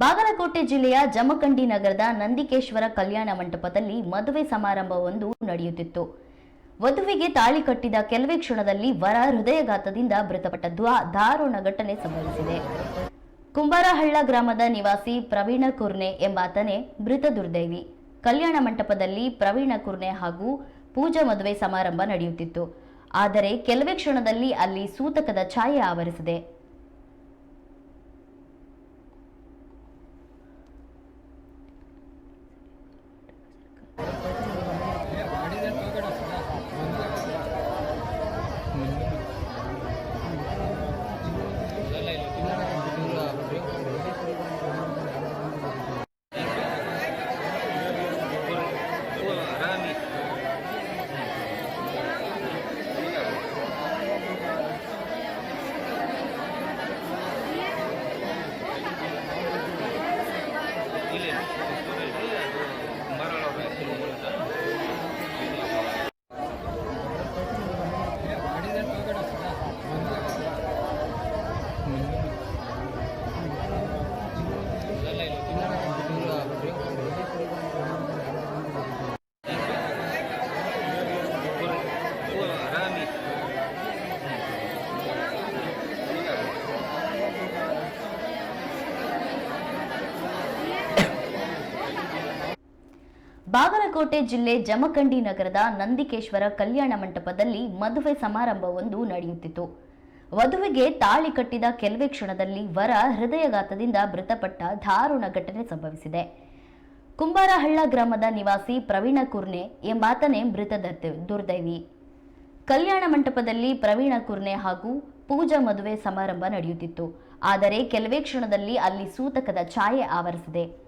ಬಾಗಲಕೋಟೆ ಜಿಲ್ಲೆಯ ಜಮಖಂಡಿ ನಗರದ ನಂದಿಕೇಶ್ವರ ಕಲ್ಯಾಣ ಮಂಟಪದಲ್ಲಿ ಮದುವೆ ಸಮಾರಂಭವೊಂದು ನಡೆಯುತ್ತಿತ್ತು. ವಧುವಿಗೆ ತಾಳಿ ಕಟ್ಟಿದ ಕೆಲವೇ ಕ್ಷಣದಲ್ಲಿ ವರ ಹೃದಯಘಾತದಿಂದ ಮೃತಪಟ್ಟ ದಾರುಣ ಘಟನೆ ಸಂಭವಿಸಿದೆ. ಕುಂಬಾರಹಳ್ಳ ಗ್ರಾಮದ ನಿವಾಸಿ ಪ್ರವೀಣ ಕುರ್ನೆ ಎಂಬಾತನೇ ಮೃತ ದುರ್ದೈವಿ. ಕಲ್ಯಾಣ ಮಂಟಪದಲ್ಲಿ ಪ್ರವೀಣ ಕುರ್ನೆ ಹಾಗೂ ಪೂಜಾ ಮದುವೆ ಸಮಾರಂಭ ನಡೆಯುತ್ತಿತ್ತು. ಆದರೆ ಕೆಲವೇ ಕ್ಷಣದಲ್ಲಿ ಅಲ್ಲಿ ಸೂತಕದ ಛಾಯೆ ಆವರಿಸಿದೆ. મરણો ಬಾಗಲಕೋಟೆ ಜಿಲ್ಲೆ ಜಮಖಂಡಿ ನಗರದ ನಂದಿಕೇಶ್ವರ ಕಲ್ಯಾಣ ಮಂಟಪದಲ್ಲಿ ಮದುವೆ ಸಮಾರಂಭವೊಂದು ನಡೆಯುತ್ತಿತ್ತು. ವಧುವಿಗೆ ತಾಳಿ ಕಟ್ಟಿದ ಕೆಲವೇ ಕ್ಷಣದಲ್ಲಿ ವರ ಹೃದಯಘಾತದಿಂದ ಮೃತಪಟ್ಟ ದಾರುಣ ಘಟನೆ ಸಂಭವಿಸಿದೆ. ಕುಂಬಾರಹಳ್ಳ ಗ್ರಾಮದ ನಿವಾಸಿ ಪ್ರವೀಣ ಕುರ್ನೆ ಎಂಬಾತನೇ ಮೃತ ದುರ್ದೈವಿ. ಕಲ್ಯಾಣ ಮಂಟಪದಲ್ಲಿ ಪ್ರವೀಣ ಕುರ್ನೆ ಹಾಗೂ ಪೂಜಾ ಮದುವೆ ಸಮಾರಂಭ ನಡೆಯುತ್ತಿತ್ತು. ಆದರೆ ಕೆಲವೇ ಕ್ಷಣದಲ್ಲಿ ಅಲ್ಲಿ ಸೂತಕದ ಛಾಯೆ ಆವರಿಸಿದೆ.